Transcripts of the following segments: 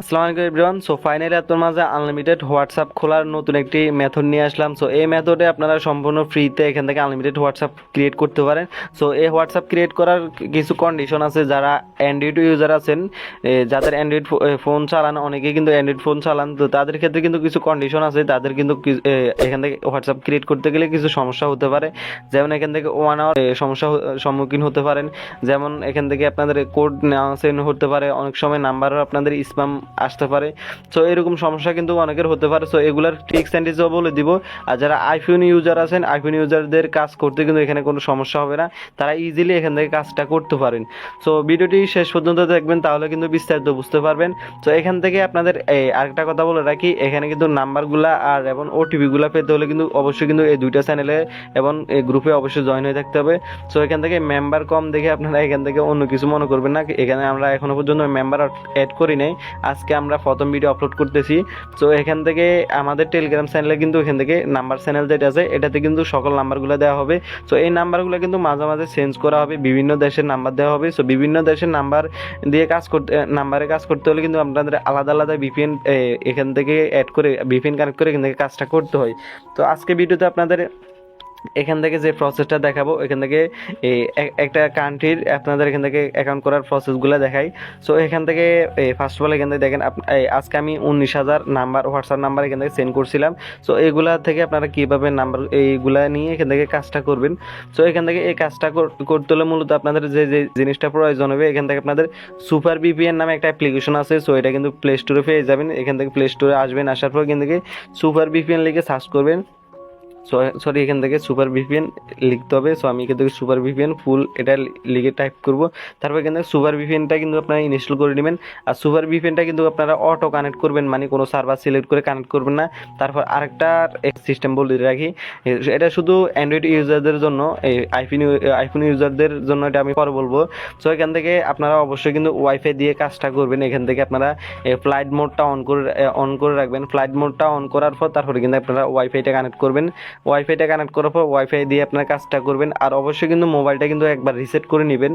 আসসালামু আলাইকুম everyone so finally আপনার মাঝে আনলিমিটেড হোয়াটসঅ্যাপ খোলার নতুন একটি মেথড নিয়ে আসলাম। সো এই মেথডে আপনারা সম্পূর্ণ ফ্রিতে এখান থেকে আনলিমিটেড হোয়াটসঅ্যাপ ক্রিয়েট করতে পারেন। সো এই হোয়াটসঅ্যাপ ক্রিয়েট করার কিছু কন্ডিশন আছে যারা অ্যান্ড্রয়েড ইউজার আছেন যাদের অ্যান্ড্রয়েড ফোন চালান, অনেকেই কিন্তু অ্যান্ড্রয়েড ফোন চালান। তো তাদের ক্ষেত্রে কিন্তু কিছু কন্ডিশন আছে, তাদের কিন্তু এখান থেকে হোয়াটসঅ্যাপ ক্রিয়েট করতে গেলে কিছু সমস্যা হতে পারে। যেমন এখান থেকে ওয়ান আওয়ার সমস্যা সম্মুখীন হতে পারেন। যেমন এখান থেকে আপনাদের কোড নেওয়া হতে পারে। অনেক সময় নাম্বারও আপনাদের স্প্যাম আসতে পারে। সো এরকম সমস্যা কিন্তু অনেকের হতে পারে। সো এগুলার ট্রিক্স অ্যান্ড টিপসও বলে দিব। আর যারা আইফোন ইউজার আছেন আইফোন ইউজারদের কাজ করতে কিন্তু এখানে কোনো সমস্যা হবে না। তারা ইজিলি এখান থেকে কাজটা করতে পারেন। সো ভিডিওটি শেষ পর্যন্ত দেখবেন, তাহলে কিন্তু বিস্তারিত বুঝতে পারবেন। তো এখান থেকে আপনাদের আরেকটা কথা বলে রাখি। এখানে কিন্তু নাম্বারগুলা আর এবং ওটিপিগুলো পেতে হলে কিন্তু অবশ্যই কিন্তু এই দুইটা চ্যানেলে এবং এই গ্রুপে অবশ্যই জয়েন হয়ে থাকতে হবে। সো এখান থেকে মেম্বার কম দেখে আপনারা এখান থেকে অন্য কিছু মনে করবেন না। এখানে আমরা এখনও পর্যন্ত মেম্বার অ্যাড করি নাই। আজকে আমরা প্রথম ভিডিও আপলোড করতেছি। তো এখান থেকে আমাদের টেলিগ্রাম চ্যানেলে কিন্তু এখান থেকে নাম্বার চ্যানেল যেটা আছে, এটাতে কিন্তু সকল নাম্বারগুলো দেওয়া হবে। তো এই নাম্বারগুলো কিন্তু মাঝে মাঝে চেঞ্জ করা হবে, বিভিন্ন দেশের নাম্বার দেওয়া হবে। সো বিভিন্ন দেশের নাম্বার দিয়ে কাজ করতে নাম্বারে কাজ করতে হলে কিন্তু আপনাদের আলাদা আলাদা ভিপিএন এখান থেকে অ্যাড করে ভিপিএন কানেক্ট করে এখান থেকে কাজটা করতে হয়। তো আজকে ভিডিওতে আপনাদের এখান থেকে যে প্রসেসটা দেখাবো এখান থেকে একটা কান্ট্রির আপনাদের এখান থেকে অ্যাকাউন্ট করার প্রসেসগুলো দেখাই সো এখান থেকে ফার্স্ট অফ অল এখান থেকে দেখেন আজকে আমি উনিশ হাজার নাম্বার হোয়াটসঅ্যাপ নাম্বার এখান থেকে সেন্ড করছিলাম সো এগুলা থেকে আপনারা কীভাবে নাম্বার এইগুলা নিয়ে এখান থেকে কাজটা করবেন সো এখান থেকে এই কাজটা করতে হলে মূলত আপনাদের যে যে জিনিসটা প্রয়োজন হবে এখান থেকে আপনাদের সুপার বিপিএন নামে একটা অ্যাপ্লিকেশন আছে সো এটা কিন্তু প্লে স্টোরে পেয়ে যাবেন এখান থেকে প্লে স্টোরে আসবেন আসার পর এখান থেকে সুপার বিপিএন লিখে সার্চ করবেন সরি এখান থেকে সুপার ভিপিএন লিখতে হবে। সো আমি এখান থেকে সুপার ভিপিএন ফুল এটা লিখে টাইপ করব। তারপর এখান থেকে সুপার ভিপিএনটা কিন্তু আপনারা ইনস্টল করে নেবেন। আর সুপার ভিপিএনটা কিন্তু আপনারা অটো কানেক্ট করবেন মানে কোনো সার্ভার সিলেক্ট করে কানেক্ট করবেন না। তারপর আরেকটা সিস্টেম বলে রাখি। এটা শুধু অ্যান্ড্রয়েড ইউজারদের জন্য, এই আইফোন আইফোন ইউজারদের জন্য এটা আমি পরে বলব। সো এখান থেকে আপনারা অবশ্যই কিন্তু ওয়াইফাই দিয়ে কাজটা করবেন। এখান থেকে আপনারা ফ্লাইট মোডটা অন করে অন করে রাখবেন। ফ্লাইট মোডটা অন করার পর তারপরে কিন্তু আপনারা ওয়াইফাইটা কানেক্ট করবেন। ওয়াইফাইটা কানেক্ট করার পর ওয়াইফাই দিয়ে আপনার কাজটা করবেন। আর অবশ্যই কিন্তু মোবাইলটা কিন্তু একবার রিসেট করে নেবেন।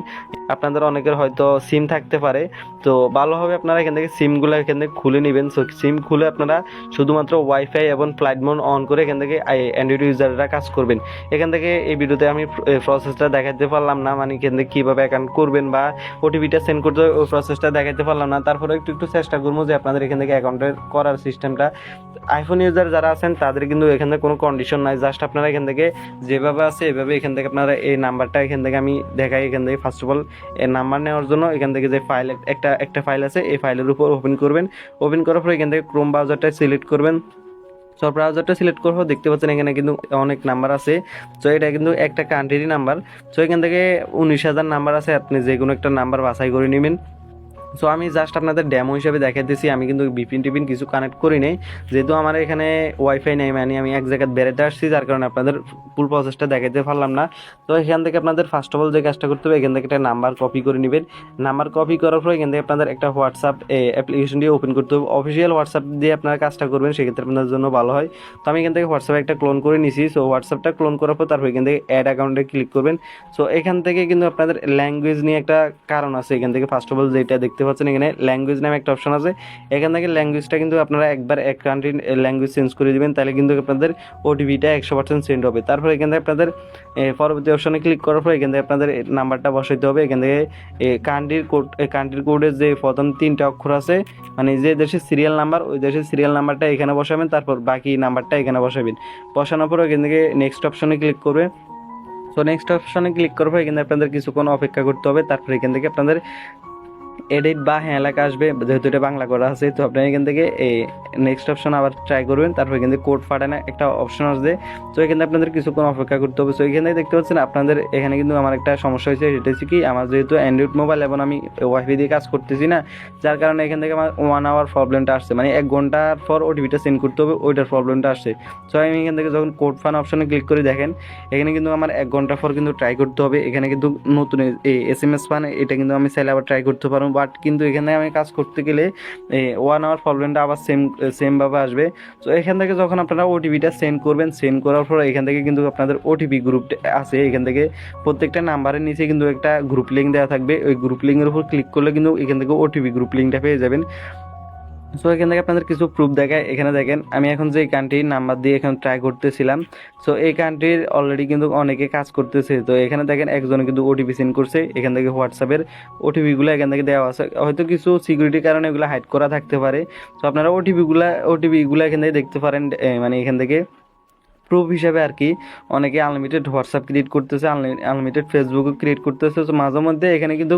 আপনাদের অনেকের হয়তো সিম থাকতে পারে। তো ভালোভাবে আপনারা এখান থেকে সিমগুলো এখান থেকে খুলে নেবেন। সো সিম খুলে আপনারা শুধুমাত্র ওয়াইফাই এবং ফ্লাইট মোড অন করে এখান থেকে অ্যান্ড্রয়েড ইউজাররা কাজ করবেন। এখান থেকে এই ভিডিওতে আমি প্রসেসটা দেখাতে পারলাম না। মানে এখান থেকে কীভাবে অ্যাকাউন্ট করবেন বা ওটিপিটা সেন্ড করতে ওই প্রসেসটা দেখাতে পারলাম না। তারপরে একটু একটু চেষ্টা করব যে আপনাদের এখান থেকে অ্যাকাউন্টের করার সিস্টেমটা আইফোন ইউজার যারা আছেন, তাদের কিন্তু এখান থেকে কোনো কন্ডিশন নাই। জাস্ট আপনারা এখান থেকে যেভাবে আছে, এভাবে এখান থেকে আপনারা এই নাম্বারটা এখান থেকে আমি দেখাই এখান থেকে। ফার্স্ট অফ অল এই নাম্বার নেওয়ার জন্য এখান থেকে যে ফাইল একটা একটা ফাইল আছে, এই ফাইলের উপর ওপেন করবেন। ওপেন করার পর এখান থেকে ক্রোম ব্রাউজারটা সিলেক্ট করবেন। সব ব্রাউজারটা সিলেক্ট করব দেখতে পাচ্ছেন এখানে কিন্তু অনেক নাম্বার আছে। তো এটা কিন্তু একটা কান্ট্রিরই নাম্বার তো এখান থেকে উনিশ হাজার নাম্বার আছে, আপনি যে কোনো একটা নাম্বার বাছাই করে নেবেন। সো আমি জাস্ট আপনাদের ডেমো হিসেবে দেখাইতেছি। আমি কিন্তু বিপিন টিপিন কিছু কানেক্ট করি নাই। যেহেতু আমার এখানে ওয়াইফাই নেই মানে আমি এক জায়গায় বেড়াতে আসছি, যার কারণে আপনাদের ফুল প্রসেসটা দেখাইতে পারলাম না। তো এখান থেকে আপনাদের ফার্স্ট অফ অল যে কাজটা করতে হবে, এখান থেকে একটা নাম্বার কপি করে নেবেন। নাম্বার কপি করার পর এখান থেকে আপনাদের একটা হোয়াটসঅ্যাপ অ্যাপ্লিকেশন দিয়ে ওপেন করতে হবে। অফিসিয়াল হোয়াটসঅ্যাপ দিয়ে আপনারা কাজটা করবেন, সেক্ষেত্রে আপনাদের জন্য ভালো হয়। তো আমি এখান থেকে হোয়াটসঅ্যাপে একটা ক্লোন করে নিছি। সো হোয়াটসঅ্যাপটা ক্লোন করার পর তারপর এখান থেকে অ্যাড অ্যাকাউন্টে ক্লিক করবেন। সো এখান থেকে কিন্তু আপনাদের ল্যাঙ্গুয়েজ নিয়ে একটা কারণ আছে। এখান থেকে ফার্স্ট অফ অল যেটা দেখতে পাচ্ছেন এখানে ল্যাঙ্গুয়েজ নামে একটা অপশন আছে। এখান থেকে ল্যাঙ্গুয়েজটা কিন্তু আপনারা একবার এক কান্ট্রির ল্যাঙ্গুয়েজ চেঞ্জ করে দিবেন, তাহলে কিন্তু আপনাদের ওটিপিটা একশো পার্সেন্ট সেন্ড হবে। তারপর এখান থেকে আপনাদের পরবর্তী অপশনে ক্লিক করার পর এখান থেকে আপনাদের নাম্বারটা বসাইতে হবে। এখান থেকে কান্ট্রির কোড কান্ট্রির কোডের যে প্রথম তিনটা অক্ষর আছে মানে যে দেশের সিরিয়াল নাম্বার ওই দেশের সিরিয়াল নাম্বারটা এখানে বসাবেন, তারপর বাকি নাম্বারটা এখানে বসাবেন। বসানোর পর এখান থেকে নেক্সট অপশনে ক্লিক করবে। সো নেক্সট অপশনে ক্লিক করব এখানে আপনাদের কিছুক্ষণ অপেক্ষা করতে হবে। তারপর এখান থেকে আপনাদের এডিট বা হ্যাঁ লেখা আসবে, যেহেতু এটা বাংলা করা আছে, তো আপনি এখান থেকে এই নেক্সট অপশন আবার ট্রাই করবেন। তারপর এখান থেকে কোড ফাটানো একটা অপশন আসবে। তো এখানে আপনাদের কিছুক্ষণ অপেক্ষা করতে হবে। তো এখানে দেখতে পাচ্ছেন, আপনাদের এখানে কিন্তু আমার একটা সমস্যা হয়েছে সেটা হচ্ছে কি, আমার যেহেতু অ্যান্ড্রয়েড মোবাইল এবং আমি ওয়াইফাই দিয়ে কাজ করতেছি না, যার কারণে এখান থেকে আমার ওয়ান আওয়ার প্রবলেমটা আসছে। মানে এক ঘণ্টার পর ওটিপিটা সেন্ড করতে হবে, ওইটার প্রবলেমটা আসছে। তো আমি এখান থেকে যখন কোড ফান অপশনে ক্লিক করে দেখেন, এখানে কিন্তু আমার এক ঘণ্টা পর কিন্তু ট্রাই করতে হবে। এখানে কিন্তু নতুন এই এস এম এস ফান এটা কিন্তু আমি চাইলে আবার ট্রাই করতে পারব। বাট কিন্তু এখানে আমি কাজ করতে গেলে ওয়ান আওয়ার প্রবলেমটা আবার সেম সেমভাবে আসবে। তো এখান থেকে যখন আপনারা ওটিপিটা সেন্ড করবেন সেন্ড করার পর এখান থেকে কিন্তু আপনাদের ওটিপি গ্রুপ আছে। এখান থেকে প্রত্যেকটা নাম্বারের নিচে কিন্তু একটা গ্রুপ লিঙ্ক দেওয়া থাকবে। ওই গ্রুপ লিঙ্কের উপর ক্লিক করলে কিন্তু এখান থেকে ওটিপি গ্রুপ লিঙ্কটা পেয়ে যাবেন। সো এখান থেকে আপনাদের কিছু প্রুফ দেখায়। এখানে দেখেন, আমি এখন যে কান্ট্রির নাম্বার দিয়ে এখন ট্রাই করতেছিলাম সো এই কান্ট্রির অলরেডি কিন্তু অনেকে কাজ করতেছে। তো এখানে দেখেন, একজন কিন্তু ওটিপি সেন্ড করছে, এখান থেকে হোয়াটসঅ্যাপের ওটিপিগুলো এখান থেকে দেওয়া আছে। হয়তো কিছু সিকিউরিটির কারণে এগুলো হাইড করা থাকতে পারে। সো আপনারা ওটিপিগুলো ওটিপিগুলো এখান থেকে দেখতে পারেন মানে এখান থেকে। প্রুফ হিসাবে আর কি অনেকে আনলিমিটেড হোয়াটসঅ্যাপ ক্রিয়েট করতেছে আনলিমিটেড ফেসবুকও ক্রিয়েট করতেছে। তো মাঝে মধ্যে এখানে কিন্তু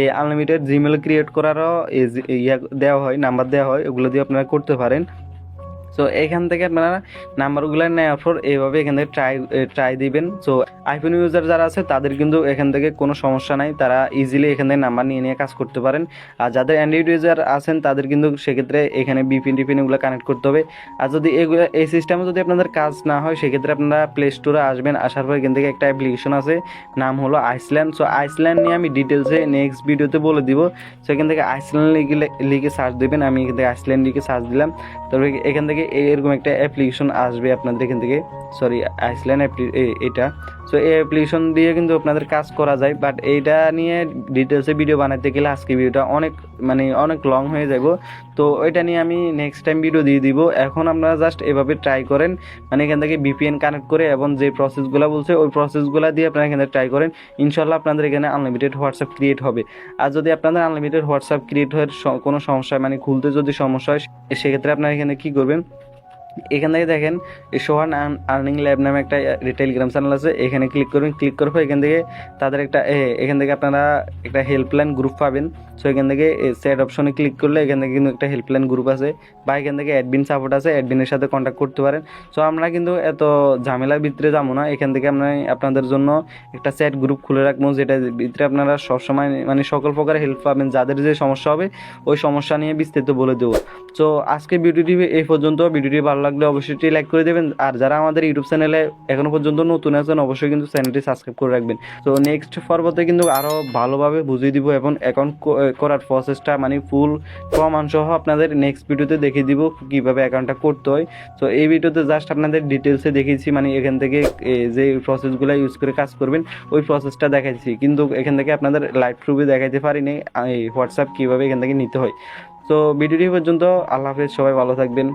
এই আনলিমিটেড জিমেল ক্রিয়েট করারও ইয়া দেওয়া হয় নাম্বার দেওয়া হয়, ওগুলো দিয়ে আপনারা করতে পারেন। সো এখান থেকে আপনারা নাম্বারগুলো নেওয়ার পর এইভাবে এখান থেকে ট্রাই ট্রাই দিবেন। সো আইফোন ইউজার যারা আছে, তাদের কিন্তু এখান থেকে কোনো সমস্যা নাই। তারা ইজিলি এখান থেকে নাম্বার নিয়ে নিয়ে কাজ করতে পারেন। আর যাদের অ্যান্ড্রয়েড ইউজার আছেন, তাদের কিন্তু সেক্ষেত্রে এখানে বিপিন টিপিন এগুলো কানেক্ট করতে হবে। আর যদি এগুলো, এই সিস্টেমে যদি আপনাদের কাজ না হয়, সেক্ষেত্রে আপনারা প্লে স্টোরে আসবেন। আসার পর এখান থেকে একটা অ্যাপ্লিকেশন আছে, নাম হলো আইসল্যান্ড সো আইসল্যান্ড নিয়ে আমি ডিটেলসে নেক্সট ভিডিওতে বলে দিব। সো এখান থেকে আইসল্যান্ড লিখে লিখে সার্চ দেবেন। আমি এখান থেকে আইসল্যান্ড লিখে সার্চ দিলাম। তারপরে এখান থেকে এরকম একটা অ্যাপ্লিকেশন আসবে আপনাদের এখান থেকে। সরি আইসল্যান্ড এটা। সো এই অ্যাপ্লিকেশন দিয়ে কিন্তু আপনাদের কাজ করা যায় বাট এইটা নিয়ে ডিটেলসে ভিডিও বানাতে গেলে আজকে ভিডিওটা অনেক মানে অনেক লং হয়ে যাব। তো ওইটা নিয়ে আমি নেক্সট টাইম ভিডিও দিয়ে দিব। এখন আপনারা জাস্ট এভাবে ট্রাই করেন মানে এখান থেকে বিপিএন কানেক্ট করে এবং যে প্রসেসগুলো বলছে, ওই প্রসেসগুলো দিয়ে আপনারা এখানে ট্রাই করেন। ইনশাল্লাহ আপনাদের এখানে আনলিমিটেড হোয়াটসঅ্যাপ ক্রিয়েট হবে। আর যদি আপনাদের আনলিমিটেড হোয়াটসঅ্যাপ ক্রিয়েট হওয়ার কোনো সমস্যা মানে খুলতে যদি সমস্যা হয় সেক্ষেত্রে আপনারা এখানে কী করবেন? এখান থেকে দেখেন সোহান আর্নিং ল্যাব নামে একটা টেলিগ্রাম চ্যানেল আছে। এখানে ক্লিক করবেন ক্লিক পর এখান থেকে তাদের একটা এখান থেকে আপনারা একটা হেল্পলাইন গ্রুপ পাবেন। সো এখান থেকে সেট অপশনে ক্লিক করলে এখান থেকে কিন্তু একটা হেল্পলাইন গ্রুপ আছে বা এখান থেকে অ্যাডমিন সাপোর্ট আছে অ্যাডমিনের সাথে কন্ট্যাক্ট করতে পারেন। সো আমরা কিন্তু এত ঝামেলার ভিতরে যাব না। এখান থেকে আমরা, আপনাদের জন্য একটা চ্যাট গ্রুপ খুলে রাখব, যেটা ভিতরে আপনারা সবসময় মানে সকল প্রকার হেল্প পাবেন। যাদের যে সমস্যা হবে, ওই সমস্যা নিয়ে বিস্তারিত বলে দেবো। সো আজকে ভিডিওটি এই পর্যন্ত। ভিডিওটি ভালো লাগলে অবশ্যই লাইক করে দেবেন। আর যারা আমাদের ইউটিউব চ্যানেলে এখনও পর্যন্ত নতুন আছেন, অবশ্যই কিন্তু চ্যানেলটি সাবস্ক্রাইব করে রাখবেন। তো নেক্সট পর্বতে কিন্তু আরও ভালোভাবে বুঝিয়ে দিব এবং অ্যাকাউন্ট করার প্রসেসটা মানে ফুল প্রমাণ সহ আপনাদের নেক্সট ভিডিওতে দেখিয়ে দিব কীভাবে অ্যাকাউন্টটা করতে হয়। তো এই ভিডিওতে জাস্ট আপনাদের ডিটেলসে দেখিয়েছি মানে এখান থেকে যে প্রসেসগুলো ইউজ করে কাজ করবেন, ওই প্রসেসটা দেখাইছি। কিন্তু এখান থেকে আপনাদের লাইভ প্রুফে দেখাইতে পারিনি হোয়াটসঅ্যাপ কীভাবে এখান থেকে নিতে হয়। তো ভিডিওটি পর্যন্ত, আল্লাহ হাফেজ, সবাই ভালো থাকবেন।